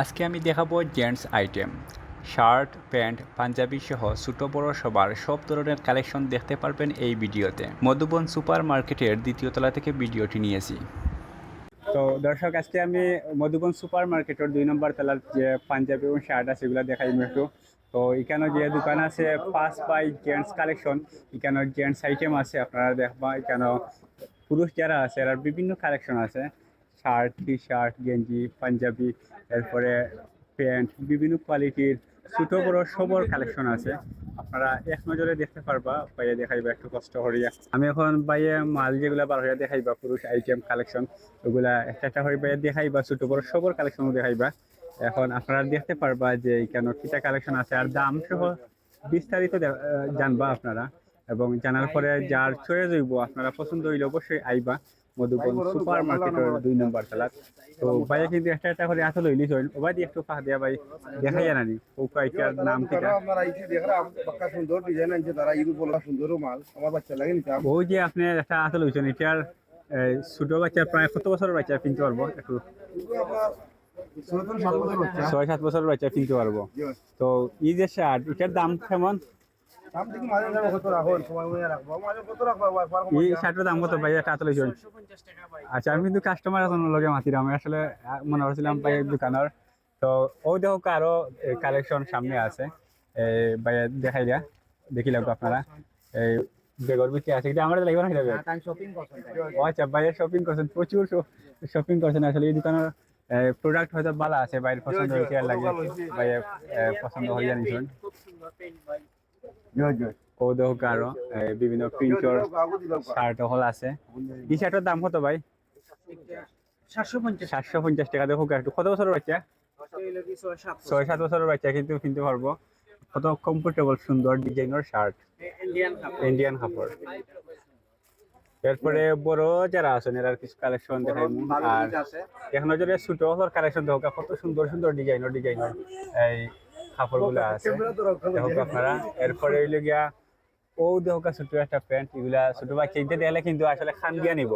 আজকে আমি দেখাবো gents item. Shirt, pant, Punjabi সহ ছোটো বড় সবার সব ধরনের কালেকশন দেখতে পারবেন এই ভিডিওতে। মধুবন সুপার মার্কেটের দ্বিতীয় তলা থেকে ভিডিওটি নিয়েছি। তো দর্শক, আজকে আমি মধুবন সুপার মার্কেটের দুই নম্বর তলার যে পাঞ্জাবি এবং শার্ট আছে সেগুলো দেখাই একটু। তো এখানে যে দোকান আছে, পাঁচ বাই জেন্টস কালেকশন। এখানে জেন্টস আইটেম আছে, আপনারা দেখবা এখানে পুরুষ যারা আছে, এরা বিভিন্ন কালেকশন আছে। শার্ট টি শার্ট গেঞ্জি, পাঞ্জাবি, এরপরে প্যান্ট, বিভিন্ন কোয়ালিটির ছোটো, বড় সবর কালেকশন আছে। আপনারা এক নজরে দেখতে পারবা, বাইরে দেখাইবা, একটু কষ্ট করিয়া। আমি এখন বাইরে মাল যেগুলা বার হইয়া দেখাইবা, পুরুষ আইটেম কালেকশন ওগুলা একটা একটা হয়ে বাইরে দেখাইবা, ছোটো, বড় সবর কালেকশনও দেখাইবা। এখন আপনারা দেখতে পারবা যে কেন কিটা কালেকশন আছে, আর দাম সহ বিস্তারিত জানবা আপনারা। এবং জানার পরে যার চয়েস হইব, আপনারা পছন্দ হইলে অবশ্যই আইবা। মধুবন সুপার মার্কেটের দুই নম্বর তলাত তো ভাইয়া কিন্তু একটা একটা করে আসলে লইলি চল। ওবাই একটু পাহ দিয়া ভাই দেখাই জানানি ও কয়টার নাম কিটা। আপনারা আইসে দেখলাম পাক্কা সুন্দর ডিজাইন আনছে তারা ইউরো বলা সুন্দর মাল। আমার বাচ্চা লাগে নিতাম। ও যে আপনি একটা আসলে লইছেন এটার ছোট বাচ্চা প্রায় কত বছরের বাচ্চা কিনতে পারব? একটু। সাত বছর ছয় সাত বছরের বাচ্চা কিনতে পারব। তো এই যে শার্ট এটার দাম কেমন? এই শার্টের দাম কত ভাই? একটা আচ্ছা আমি কিন্তু কাস্টমার এখন লগে মাতিলাম আমি আসলে মনে করছিলাম ভাই দোকানের। তো ও দেখো আরও কালেকশন সামনে আছে। এই ভাই দেখাই দিয়া। দেখি লাগবে আপনারা। এই বেগর বিক্রি আছে এটা আমার লাগবে না ও আচ্ছা বাইরে শপিং করছেন। প্রচুর শপিং করছেন। আসলে এই দোকানের প্রোডাক্ট হয়তো ভালো আছে বাইরে পছন্দ হয়েছে আর লাগে। বাইরে আহ, পছন্দ হয়ে জয় ও দেখো আরও বিভিন্ন প্রিন্টর শার্ট হল আছে। টি শার্টের দাম কত ভাই? সাতশো পঞ্চাশ টাকা দেখো একটু কত বছরের বাচ্চা? ছয় সাত বছরের বাচ্চা কিন্তু কিনতে পারব কত কমফোর্টেবল সুন্দর ডিজাইনের শার্ট ইন্ডিয়ান কাপড় এরপরে বড় যারা আছেন এরা কিছু কালেকশন দেখাই আর এক নজরে ছোট কালেকশন দেখো কত সুন্দর সুন্দর ডিজাইনের ডিজাইনের এই কাপড়গুলো আছে। দেখো আপনারা এরপরে হইল গিয়া ও দেখো ছোট একটা প্যান্ট এগুলা ছোট বাচ্চা ইতে দেখলে কিন্তু আসলে খান দিয়া নিব।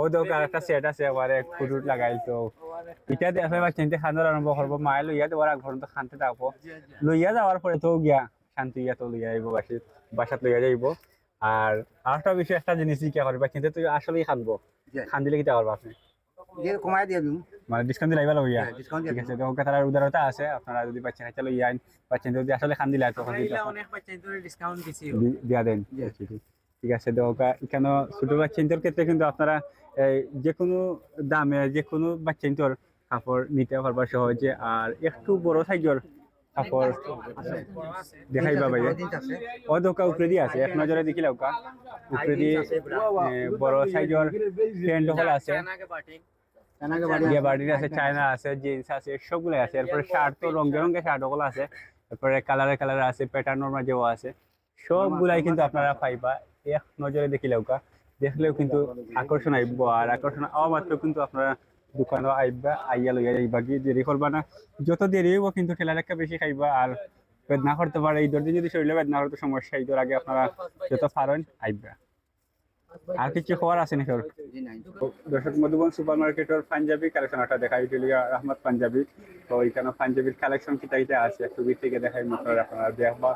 ও দেখো একটা সেট আছে এবারে কুটুট লাগাই তো এটা দেখে বাচ্চা ইতে খানোর আরম্ভ করব মায়ে লইয়া দেওয়ার আগ পর্যন্ত খানতে থাকব। লইয়া যাওয়ার পরে তো গিয়া শান্তি ইয়া তো লইয়া যাইব বাসিত বাসাত লইয়া যাইব। আর আরেকটা বিষয় একটা জিনিস কি করবা কিন্তু তুই আসলেই খানবো। খান দিলে কিটা করবা আপনি? দিয়ে কমাই দিয়ে দিম। মানে ডিসকাউন্ট দিলে আইবা লইয়া ডিসকাউন্ট ঠিক আছে তো তার উদারতা আছে আপনারা যদি বাচ্চা খাইতে লইয়া আইন বাচ্চা যদি আসলে খান দিলে তখন কিন্তু দি- দিয়া দেন। ঠিক আছে। ঠিক আছে তো এখানে ছোট বাচ্চাদের ক্ষেত্রে কিন্তু আপনারা যে কোনো দামে যে কোনো বাচ্চাদের কাপড় নিতে পারবা সহজে আর একটু বড় সাইজের কাপড় দেখাইবা ভাইয়া ও দোকা উপরে দিয়ে আছে এক নজরে দেখি লাউকা উপরে দিয়ে বড় সাইজের প্যান্ট হল আছে। বাড়ির আছে চায়না আছে। জিন্স আছে সবগুলো আছে। এরপরে শার্ট তো রঙে রঙে শার্ট ওগুলো আছে। এরপরে কালারে কালারে আছে প্যাটার্নের মাঝেও আছে। সবগুলাই কিন্তু আপনারা পাইবা। এক নজরে দেখলেও কিন্তু আকর্ষণ আইব। আর আকর্ষণ আওয়া মাত্র কিন্তু আপনারা দোকানে আইবা আইয়া লইয়া যাইবা কি দেরি করবা না। যত দেরি হইব কিন্তু ঠেলা রেখা বেশি খাইবা। আর বেদনা করতে পারে এই দর্দি যদি শরীরে বেদনা করতে সমস্যা ঈদের আগে আপনারা যত পারেন আইবা। আর কিছু খবর আছে নাকি? দর্শক মধুবন সুপার মার্কেটের পাঞ্জাবি কালেকশন একটা দেখাই ইটুলিয়া রহমত পাঞ্জাবি। তো এখানে পাঞ্জাবির কালেকশন কিটা কিটা আছে। একটু বিট থেকে দেখাই মাত্র আপনারা দেখবা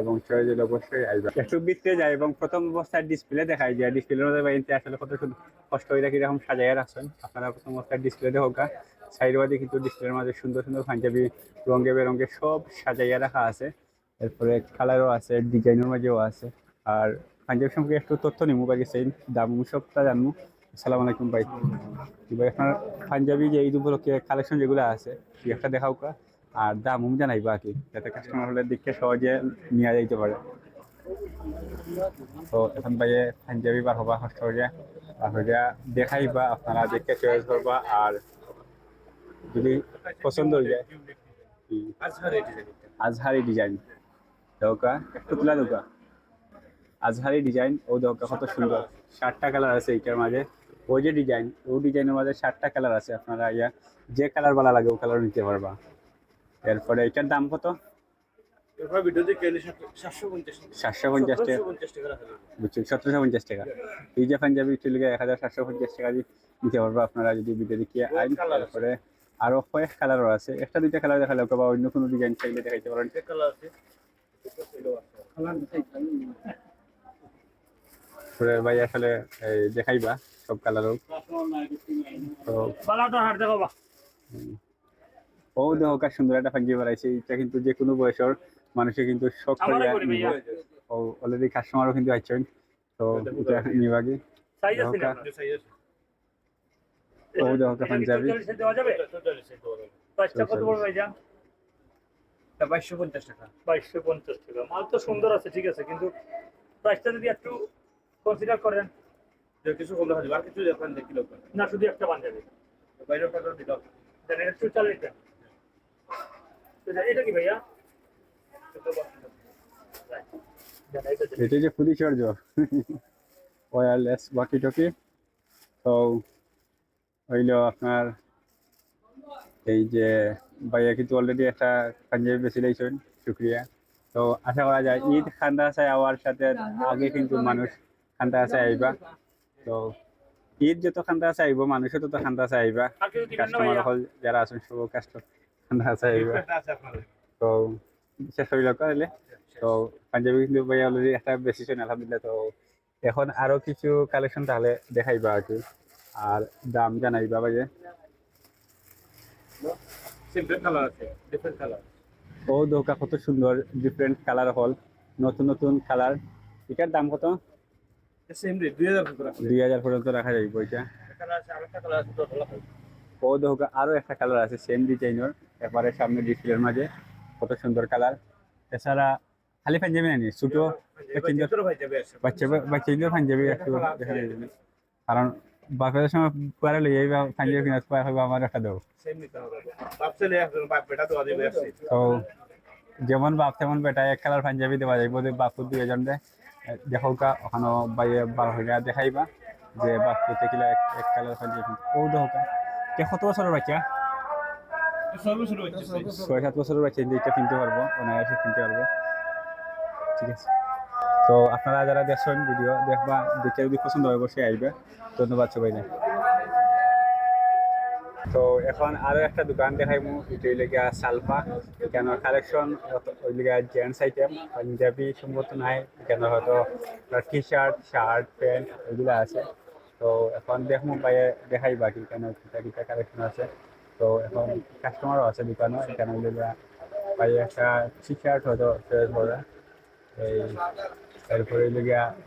এবং চয়েস হলে অবশ্যই আসবে একটু বিটতে যায় এবং প্রথম অবস্থায় ডিসপ্লে দেখাই যায়। ডিসপ্লের মধ্যে বাইনতে আসলে কত সুন্দর কষ্ট হয়ে রাখি এরকম সাজাইয়া রাখছেন। আপনারা প্রথম অবস্থায় ডিসপ্লে দেখোকা সাইড বাদে কিন্তু ডিসপ্লের মাঝে সুন্দর সুন্দর পাঞ্জাবি রঙে বেরঙে সব সাজাইয়া রাখা আছে। এরপরে কালারও আছে ডিজাইনের মাঝেও আছে। আর পাঞ্জাবি সম্পর্কে একটু তথ্য নিমু বাকি সেই দাম সবটা জানব। আসসালামু আলাইকুম ভাই। এবার আপনার পাঞ্জাবি যে ঈদ উপলক্ষে কালেকশন যেগুলো আছে একটা দেখাও কা আর দাম জানাইবা আর কি যাতে কাস্টমার হলে দেখে সহজে নিয়ে যাইতে পারে। তো এখন ভাইয়ে পাঞ্জাবি বার হবা কষ্ট হয়ে আর হইয়া দেখাইবা আপনারা দেখে চয়েস করবা আর যদি পছন্দ হয়ে যায়। আজহারি ডিজাইন দৌকা একটু তুলা দৌকা আজহারি ডিজাইন ও দৌকা কত সুন্দর। ষাটটা কালার আছে এইটার মাঝে। ওই যে ডিজাইন ও ডিজাইনের মাঝে ষাটটা কালার আছে আপনারা ইয়া যে কালার ভালো লাগে ও কালার নিতে পারবা। এরপরে এটার দাম কত? সাতশো পঞ্চাশ টাকা। বুঝছি সতেরোশো পঞ্চাশ টাকা এই যে পাঞ্জাবি চলে এক হাজার সাতশো পঞ্চাশ টাকা দিয়ে নিতে পারব আপনারা যদি ভিডিও দেখিয়ে আইন। তারপরে আরও কয়েক কালারও আছে। একটা দুইটা কালার দেখালে ওকে বা অন্য কোনো ডিজাইন চাইলে দেখাইতে পারেন। সুরের ভাই আসলে দেখাইবা সব তো দেখো বা। ও দেখো সুন্দর একটা বাড়াইছে। এটা কিন্তু যে কোনো বয়সের মানুষে কিন্তু শখ করি। ও অলরেডি কাস্টমারও কিন্তু আইছেন। তো এটা নিবাগে আছে ও দেখো কা পাঞ্জাবি। চল্লিশে দেওয়া যাবে? প্রাইসটা কত পড়বে ভাইজান? বাইশশো পঞ্চাশ টাকা। বাইশশো পঞ্চাশ টাকা। মাল তো সুন্দর আছে ঠিক আছে কিন্তু প্রাইসটা যদি একটু কনসিডার করেন। কিছু কম যাবে আর কিছু দেখান দেখি লোক না শুধু একটা পাঞ্জাবি। বাইরের টাকা দিলাম দেন এটা টাকা তো এটা কি ভাইয়া? দেন এটা দেন। যে fully charge wireless walkie talkie তো হইল আপনার এই যে ভাইয়া কিন্তু অলরেডি একটা পাঞ্জাবি বেশি লাইছেন শুক্রিয়া। তো আশা করা যায় ঈদ খান্দা আছে আওয়ার সাথে আগে কিন্তু মানুষ খান্দা আছে আইবা তো ঈদ যত খান্দা আছে আইব মানুষও তত খান্দা আছে না কাস্টমার হল যারা আছেন সব কাস্টমার খান্দা আছে আইবা তো শেষ হইল কালে তো পাঞ্জাবি কিন্তু ভাই অলরেডি একটা বেশি শুনে আলহামদুলিল্লাহ। তো এখন আরও কিছু কালেকশন তাহলে দেখাইবা আর কি। আর দাম জানাইবা ডিফারেন্ট ও দোকা কত সুন্দর ডিফারেন্ট কালার হল। নতুন নতুন কালার এটার দাম কত? সেম রেট পর্যন্ত রাখা ও আরও একটা কালার আছে সেম ডিজাইনের একবারে সামনে ডিসপ্লের মাঝে। কত সুন্দর কালার এছাড়া খালি পাঞ্জাবি ছোটো বাচ্চাদের পাঞ্জাবি একটু দেখা যাবে। কারণ বাপের সময় পরে লই যাইবা পাঞ্জাবি কিনা পরে হইবা আমার একটা দেবো তো যেমন বাপ তেমন বেটা এক কালার পাঞ্জাবি দেওয়া যাইব যে বাপু দুই এজন দে দেখো কা ওখানে বাইরে বারো হাজার দেখাইবা যে বাপু দেখিলে এক এক কালার পাঞ্জাবি ও দেখো কা বছরের বাচ্চা ছয় সাত বছরের বাচ্চা এটা কিনতে পারব অনায়াসে কিনতে পারব ঠিক আছে। তো আপনারা যারা দেখছেন ভিডিও, দেখবা, দেখে যদি পছন্দ হয় অবশ্যই আইবে। ধন্যবাদ সবাই তো এখন আরও একটা দোকান দেখাইমু, এটা গিয়া সালফা কেন কালেকশন ওই লিগা জেন্টস আইটেম পাঞ্জাবি সম্ভবত নাই কেন হয়তো টি শার্ট শার্ট প্যান্ট এগুলো আছে। তো এখন দেখমু বাইরে দেখাই বাকি কেন কিটা কিটা কালেকশন আছে। তো এখন কাস্টমারও আছে দোকানও এখানে গিয়া বাইরে একটা টি শার্ট হয়তো চয়েস করা এই তারপরে হইলে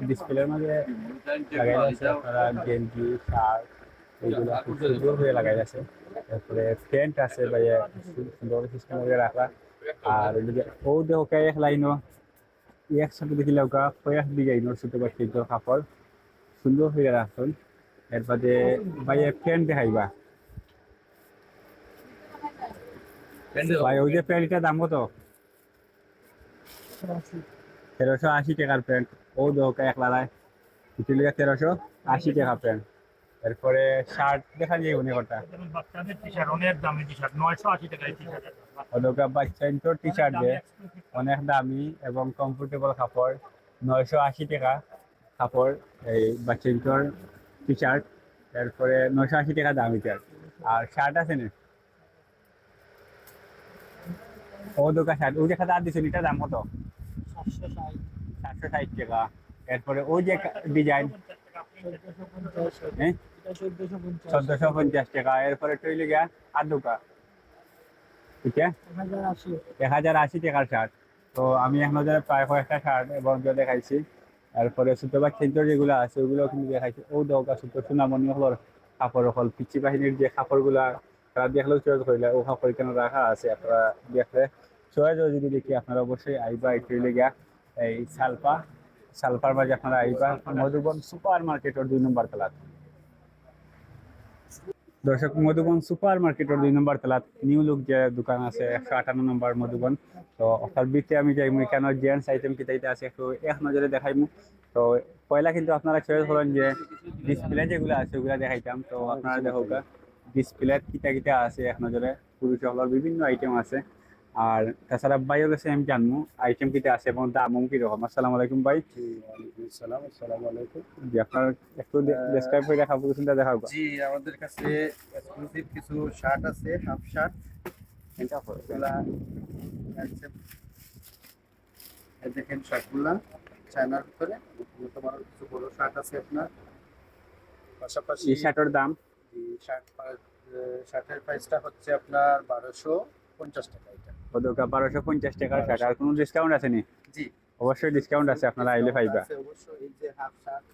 ডিসপ্লের মাঝে লাগাই আছে আপনারা গেঞ্জি শার্ট এইগুলো খুব সুন্দর হয়ে লাগাই আছে তারপরে প্যান্ট আছে ভাইয়া সুন্দর সিস্টেম রাখা আর ও দেখো কে এক লাইনও একসাথে দেখিলে ওকা কয়েক ডিজাইনের ছোট বাচ্চাদের কাপড়। সুন্দর হয়ে রাখুন এরপরে ভাইয়া প্যান্ট দেখাইবা। ভাই ওই যে প্যান্টটার দাম কত? তেরোশো আশি টাকার প্যান্ট। ও দেখো কে এক লালায়। ইটিলিকা তেরোশো আশি টাকা প্যান্ট। এরপরে শার্ট দেখা যায় অনেক কটা? বাচ্চাদের টি শার্ট অনেক দামি টি শার্ট নয়শো আশি টাকায় টি শার্ট ওদোকা বাচ্চা তো টি শার্ট দেয় অনেক দামি এবং কমফোর্টেবল কাপড় নয়শো আশি টাকা কাপড় এই বাচ্চাইটোর টি শার্ট তারপরে নয়শো আশি টাকা দাম এটার আর শার্ট আছে না? ও দোকা শার্ট ওই যে খাতা আর দিচ্ছেন এটার দাম কত? সাতশো ষাট টাকা। এরপরে ওই যে ডিজাইন হ্যাঁ? চোদ্দশো পঞ্চাশ টাকা। এরপরে টইলে গিয়া আর দোকা এক হাজার আশি টাকার শার্ট তো আমি এখন প্রায় কয়েকটা শার্ট এবং দেখাইছি। তারপরে ছোটো বা খেলতে যেগুলো আছে ওগুলো কিন্তু দেখাইছি। ও দরকার ছোটো সোনামণি হল কাপড় হল পিচি বাহিনীর যে কাপড়গুলা তারা দেখলেও চয়েস করিলে, ও কাপড় কেন রাখা আছে আপনারা দেখলে? চয়েস যদি দেখি, আপনারা অবশ্যই আইবা একটু গিয়া এই সালপা। সালপার মাঝে আপনারা আইবা। মধুবন সুপার মার্কেটের দুই নম্বর তলাত দর্শক, মধুবন সুপার মার্কেটের দুই নম্বর তলাত নিউ লুক যে দোকান আছে, একশো আটান্ন নম্বর মধুবন। তো অর্থাৎ বিতে আমি যাইমু কেন জেন্টস আইটেম কিতাইতে আছে, একটু এক নজরে দেখাইমু। তো পয়লা কিন্তু আপনারা চয়েস করেন যে ডিসপ্লে যেগুলো আছে, ওগুলো দেখাইতাম। তো আপনারা দেখো ডিসপ্লে কিতা কিতা আছে, এক নজরে। পুরুষ হলের বিভিন্ন আইটেম আছে। আর তাছাড়া ভাইয়ের কাছে আমি জানব আইটেম কিটা আছে এবং দামও কীরকম? আসসালামু আলাইকুম ভাই। আসসালাম আসসালামু আলাইকুম। জি আপনার একটু ডেসক্রাইব করে দেখাবো চিন্তা দেখাবো জি আমাদের কাছে এক্সক্লুসিভ কিছু শার্ট আছে হাফ শার্ট এই দেখেন শার্টগুলা চায়নার ভিতরে। তোমার কিছু বড় শার্ট আছে আপনার। পাশাপাশি শার্টের দাম? শার্ট শার্টের প্রাইসটা হচ্ছে আপনার বারোশো পঞ্চাশ টাকা এটা। ওদেরকে বারোশো পঞ্চাশ টাকার শার্ট আর কোনো ডিসকাউন্ট আছে নি জি। অবশ্যই ডিসকাউন্ট আছে আপনারা আইলে পাইবা। অবশ্যই এই যে হাফ শার্ট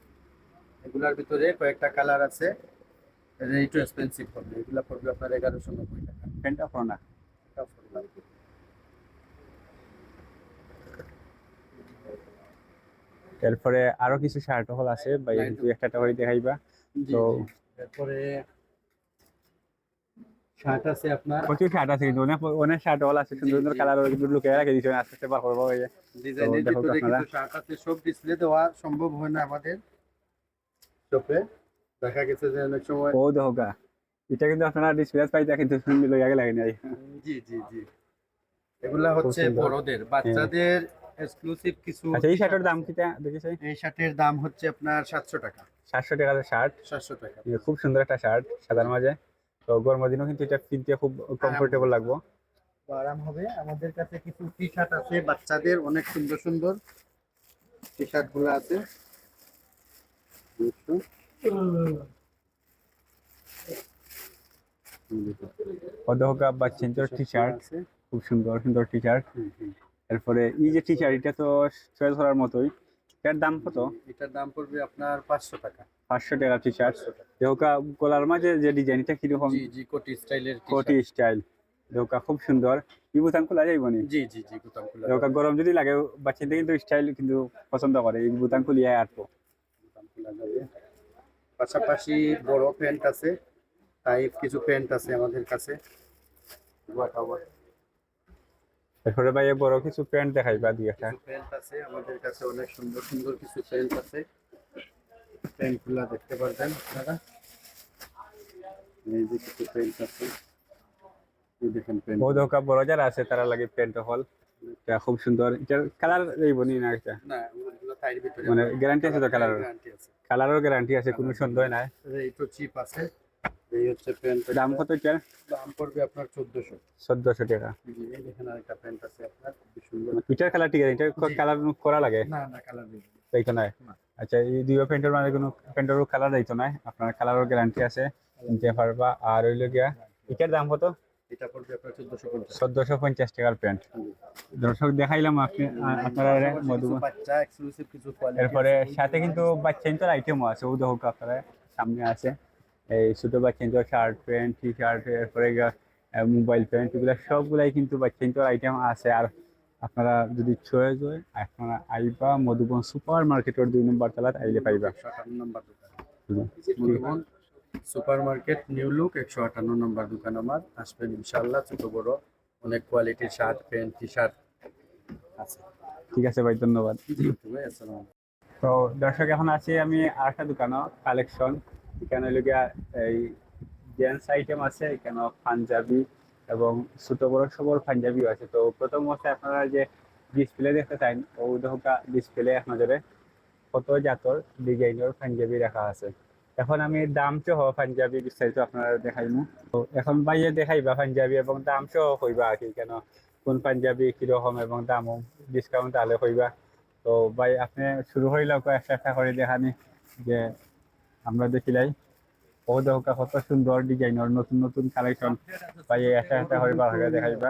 এগুলার ভিতরে কয়েকটা কালার আছে। এটা এক্সপেন্সিভ হবে এগুলা পড়বে আপনার এগারোশো নব্বই টাকা। প্যান্টটা পড়ো না। এরপরে আরও কিছু শার্ট হল আছে ভাই একটা দেখাইবা। তো। এরপরে শার্ট আছে আপনার? প্রচুর শার্ট আছে কিন্তু অনেক অনেক শার্ট আছে সুন্দর সুন্দর কালার কিন্তু লুকে রাখে দিচ্ছে আস্তে আস্তে বার করব এই ডিজাইনের ভিতরে আপনারা। শার্ট আছে সব ডিসপ্লে দেওয়া সম্ভব হয় না আমাদের। শপে দেখা গেছে যে অনেক সময় ও দেখো এটা কিন্তু আপনারা ডিসপ্লে পাইতা কিন্তু সুন্দর লগে আগে লাগে জি জি জি। এগুলা হচ্ছে বড়দের বাচ্চাদের এক্সক্লুসিভ কিছু আচ্ছা এই শার্টের দাম কিটা দেখেছে এই শার্টের দাম হচ্ছে আপনার সাতশো টাকা। সাতশো টাকার শার্ট সাতশো টাকা। খুব সুন্দর একটা শার্ট সাদার মাঝে। তো গরমের দিনও কিন্তু এটা কিনতে খুব কমফোর্টেবল লাগবো। আরাম হবে। আমাদের কাছে কিছু টি শার্ট আছে বাচ্চাদের অনেক সুন্দর সুন্দর টি শার্টগুলো আছে। অধ্যকা বা চেঞ্জর টি শার্ট খুব সুন্দর সুন্দর টি শার্ট। এরপরে এই যে টি শার্ট এটা তো চয়েস করার মতোই। এটার দাম কত? এটার দাম পড়বে আপনার পাঁচশো টাকা। পাঁচশো টাকা টি শার্ট টাকা। গলার মাঝে যে ডিজাইন এটা কীরকম? জি জি কোটি স্টাইলের কোটি স্টাইল। দেহকা খুব সুন্দর। ই বুতাম খোলা যাইব নি? জি জি জি খোলা গরম যদি লাগে বাচ্চাদের কিন্তু স্টাইল কিন্তু পছন্দ করে। এই বুতাম খুলিয়ে আটবো গুতাম খোলা যাবে। পাশাপাশি বড় প্যান্ট আছে টাইপ কিছু প্যান্ট আছে আমাদের কাছে। এরপরে ভাই বড় কিছু প্যান্ট দেখাইবা দুই একটা। প্যান্ট আছে আমাদের কাছে অনেক সুন্দর সুন্দর কিছু প্যান্ট আছে। প্যান্টগুলা দেখতে পারবেন আপনারা। এই যে কিছু প্যান্ট আছে। এই দেখেন প্যান্ট। বড় যারা আছে তারা লাগে প্যান্ট হল। এটা খুব সুন্দর। এটার কালার নি না এটা? না মানে গ্যারান্টি আছে তো কালার গ্যারান্টি আছে। কালারও গ্যারান্টি আছে কোনো সন্দেহ নাই। এই তো চিপ আছে। এই হচ্ছে প্যান্ট দাম কত দাম পড়বে আপনার চোদ্দশো। চোদ্দশো টাকা। এই দেখেন আরেকটা প্যান্ট আছে আপনার খুবই সুন্দর। এটার কালার ঠিক আছে এটা কালার করা লাগে? না না কালার নেই। তাই তো না। আচ্ছা এই দুই প্যান্টের মানে কোনো প্যান্টেরও কালার দিত নাই আপনার কালারও গ্যারান্টি আছে নিতে পারবা আর হইল গিয়া। এটার দাম কত? এটা পড়বে আপনার টাকার প্যান্ট। দর্শক দেখাইলাম আপনি আ- আপনারা মধুবন বাচ্চা এক্সক্লুসিভ কিছু কোয়ালিটি এরপরে সাথে কিন্তু আইটেমও আছে ও দেখো আপনারা সামনে আছে। এই ছোট বাচ্চাইন্তর শার্ট প্যান্ট টি শার্ট এরপরে মোবাইল প্যান্ট এগুলো সবগুলাই কিন্তু বাচ্চাইন্তর আইটেম আছে। আর আপনারা যদি চয়েস হয় আপনারা আইবা মধুবন সুপার মার্কেটের দুই নম্বর তলাত আইলে পাইবা। সুপার মার্কেট নিউ লুক একশো আটান্ন নম্বর দোকান আমার। আসবেন ইনশাল্লাহ ছোট বড়। অনেক কোয়ালিটির শার্ট প্যান্ট টি শার্ট আছে। ঠিক আছে ভাই ধন্যবাদ। তো দর্শক এখন আছি আমি আর একটা দোকানও কালেকশন এখানে হলো এই জেন্টস আইটেম আছে, এখানে পাঞ্জাবি এবং ছোট বড় সবর পাঞ্জাবিও আছে। তো প্রথম অবস্থায় আপনারা যে ডিসপ্লে দেখতে চান, ও দেখা ডিসপ্লে নজরে কত জাতর ডিজাইনের পাঞ্জাবি রাখা আছে। এখন আমি দাম সহ পাঞ্জাবি বিস্তারিত আপনারা দেখাইমু। তো এখন বাইরে দেখাইবা পাঞ্জাবি এবং দাম সহ কইবা আর কি, কেন কোন পাঞ্জাবি কীরকম এবং দামও ডিসকাউন্ট আলে কইবা। তো ভাই, আপনি শুরু হইলেও একটা একটা করে দেখানি যে আমরা দেখিলাই ও কত সুন্দর ডিজাইনের নতুন নতুন কালেকশন ভাই একটা একটা দেখাইবা।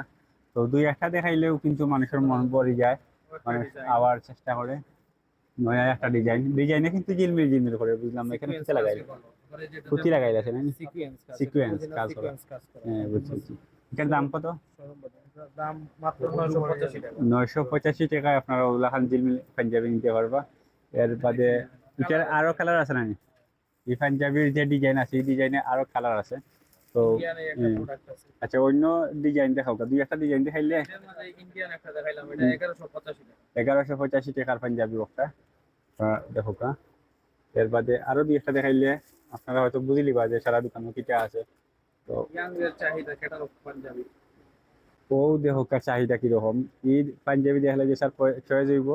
তো দুই একটা দেখাইলেও কিন্তু মানুষের মন পড়ে যায়। মানুষ আবার চেষ্টা করে নয়া একটা ডিজাইন ডিজাইনে কিন্তু জিলমিল জিলমিল করে, বুঝলাম এখানে কিছু লাগাই পুঁতি লাগাই আছে, না? সিকুয়েন্স কাজ করা। হ্যাঁ বুঝছি। এটার দাম কত? নয়শো পঁচাশি টাকায় আপনারা উল্লাখান জিলমিল পাঞ্জাবি নিতে পারবা। এর বাদে, এটার আরও কালার আছে নি? এই পাঞ্জাবির যে ডিজাইন আছে এই ডিজাইনে আরও কালার আছে। তো আচ্ছা অন্য ডিজাইন দেখাও দুই একটা ডিজাইন দেখাইলে? এগারোশো পঁচাশি টাকার পাঞ্জাবি একটা দেখো কা। এর বাদে আরও দুই একটা দেখাইলে আপনারা হয়তো বুঝলি বা যে সারা দোকানে কিটা আছে। তো ও দেহকার চাহিদা কীরকম। ঈদ পাঞ্জাবি দেখলে যে স্যার চয়েস হইব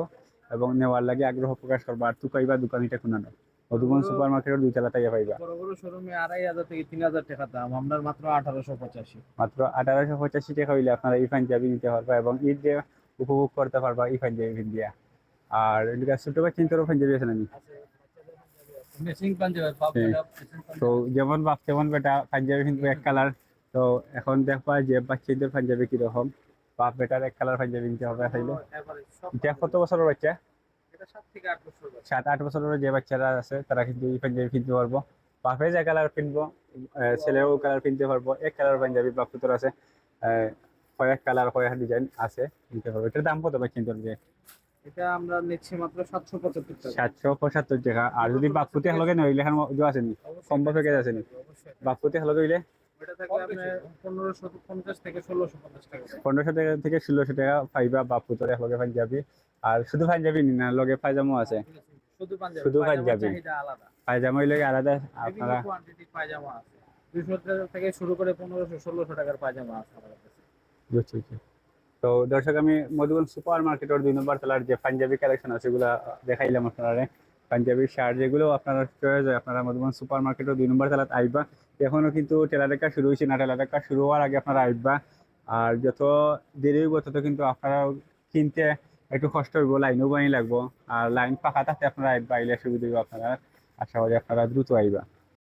এবং নেওয়ার লাগে আগ্রহ প্রকাশ করবা। আর তুকাইবা দোকানিটা কোনানো মধুবন সুপার মার্কেটের দুইতলা তাইয়া পাইবা। বড় বড় শোরুমে আড়াই হাজার থেকে তিন হাজার টাকা দাম। আপনার মাত্র আঠারোশো পঁচাশি। মাত্র আঠারোশো পঁচাশি টাকা হইলে আপনারা এই পাঞ্জাবি নিতে পারবা এবং ঈদ যে উপভোগ করতে পারবা এই পাঞ্জাবি দিয়া। আর এদিকে ছোট বা চিন্তারও পাঞ্জাবি আছে নাকি। বেটা তো যেমন বাপ তেমন বেটা পাঞ্জাবি কিন্তু এক কালার। তো এখন দেখবা যে বাচ্চাদের পাঞ্জাবি কীরকম। বাপ বেটার এক কালার পাঞ্জাবি নিতে হবে এটা কত বছরের বাচ্চা? সাত আট বছরের যে বাচ্চারা আছে তারা কিন্তু এই পাঞ্জাবি কিনতে পারব। বাপে যে কালার কিনবো ছেলেও কালার কিনতে পারব। এক কালার পাঞ্জাবি বাপ তোর আছে কয়েক কালার কয়েক ডিজাইন আছে নিতে পারব। এটার দাম কত পাচ্ছেন তোর যে? এটা আমরা নিচ্ছি মাত্র সাতশো পঁচাত্তর টাকা। সাতশো পঁচাত্তর টাকা। আর যদি বাপুতে আছে নি? প্যাকেজ আছে নি? বাপুতে হলগে হইলে? পনেরোশো থেকে ষোলোশো টাকা। পনেরোশো টাকা থেকে ষোলোশো টাকা পাইবা বাপুতর লগে পাঞ্জাবি। আর শুধু পাঞ্জাবি নি না লগে পায়জামও আছে। শুধু পাঞ্জাবি পায়জামা হইলে আলাদা। আপনারা কোয়ান্টিটি পায়জামা আছে। দুশো থেকে শুরু করে পনেরোশো ষোলোশো টাকার পায়জামা আছে বুঝছি। তো দর্শক আমি মধুবন সুপার মার্কেটের দুই নম্বর তলার যে পাঞ্জাবি কালেকশন আছে সেগুলো দেখাইলাম আপনারা পাঞ্জাবি শার্ট যেগুলো আপনারা চয়েস হয় আপনারা মধুবন সুপার মার্কেটের দুই নম্বর তলাত আইবা। এখনও কিন্তু টেলারের কাজ শুরু হয়েছে না টেলারের কাজ শুরু হওয়ার আগে আপনারা আইবা। আর যত দেরি হইব তত কিন্তু আপনারা কিনতে একটু কষ্ট হইব, লাইনও পানি লাগবো। আর লাইন পাকা থাকতে আপনারা আইবা সুবিধা আপনারা। আশা করি আপনারা দ্রুত আইবা।